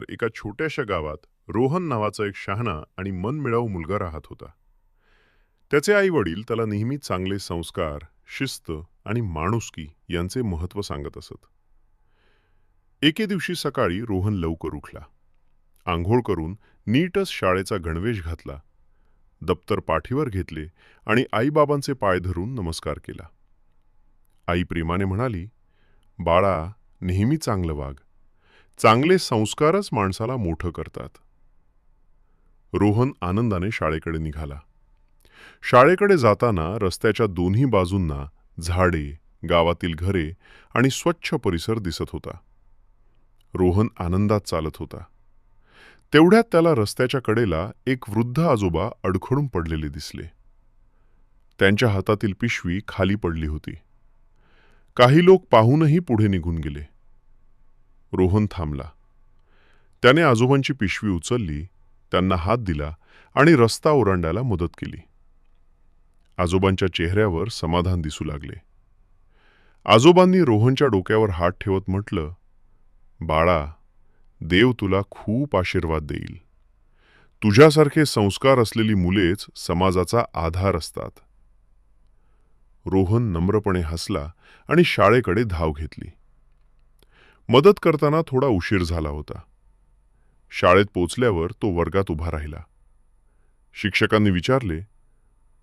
एका छोट्याशा गावात रोहन नावाचा एक शहाणा आणि मनमिळावू मुलगा राहत होता. त्याचे आई वडील त्याला नेहमी चांगले संस्कार शिस्त आणि माणुसकी यांचे महत्त्व सांगत असत. एके दिवशी सकाळी रोहन लवकर उठला. आंघोळ करून नीटच शाळेचा गणवेश घातला दप्तर पाठीवर घेतले आणि आईबाबांचे पाय धरून नमस्कार केला. आई प्रेमाने म्हणाली बाळा नेहमी चांगलं वाघ चांगले संस्कारच माणसाला मोठं करतात. रोहन आनंदाने शाळेकडे निघाला. शाळेकडे जाताना रस्त्याच्या दोन्ही बाजूंना झाडे गावातील घरे आणि स्वच्छ परिसर दिसत होता. रोहन आनंदात चालत होता. तेवढ्यात त्याला रस्त्याच्या कडेला एक वृद्ध आजोबा अडखळून पडलेले दिसले. त्यांच्या हातातील पिशवी खाली पडली होती. काही लोक पाहूनही पुढे निघून गेले. रोहन थांबला. त्याने आजोबांची पिशवी उचलली त्यांना हात दिला आणि रस्ता ओलांडायला मदत केली. आजोबांच्या चेहऱ्यावर समाधान दिसू लागले. आजोबांनी रोहनच्या डोक्यावर हात ठेवत म्हटलं बाळा देव तुला खूप आशीर्वाद देईल. तुझ्यासारखे संस्कार असलेली मुलेच समाजाचा आधार असतात. रोहन नम्रपणे हसला आणि शाळेकडे धाव घेतली. मदत करताना थोडा उशीर झाला होता. शाळेत पोचल्यावर तो वर्गात उभा राहिला. शिक्षकांनी विचारले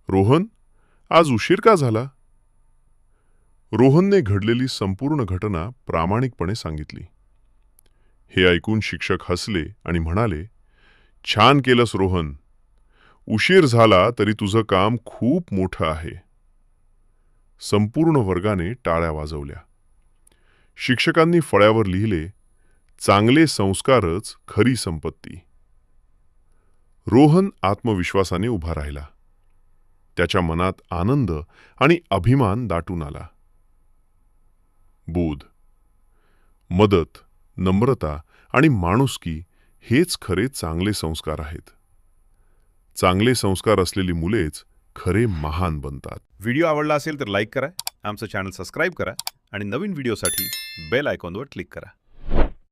रोहन आज उशीर का झाला? रोहनने घडलेली संपूर्ण घटना प्रामाणिकपणे सांगितली. हे ऐकून शिक्षक हसले आणि म्हणाले छान केलंस रोहन. उशीर झाला तरी तुझं काम खूप मोठं आहे. संपूर्ण वर्गाने टाळ्या वाजवल्या. शिक्षकांनी फळ्यावर लिहिले चांगले संस्कारच खरी संपत्ती. रोहन आत्मविश्वासाने उभा राहिला. त्याच्या मनात आनंद आणि अभिमान दाटून आला. बोध मदत नम्रता आणि माणुसकी हेच खरे चांगले संस्कार आहेत. चांगले संस्कार असलेली मुलेच खरे महान बनतात. व्हिडिओ आवडला असेल तर लाईक करा आमचं चॅनल सबस्क्राईब करा. आणि नवीन व्हिडिओसाठी बेल आयकॉनवर क्लिक करा.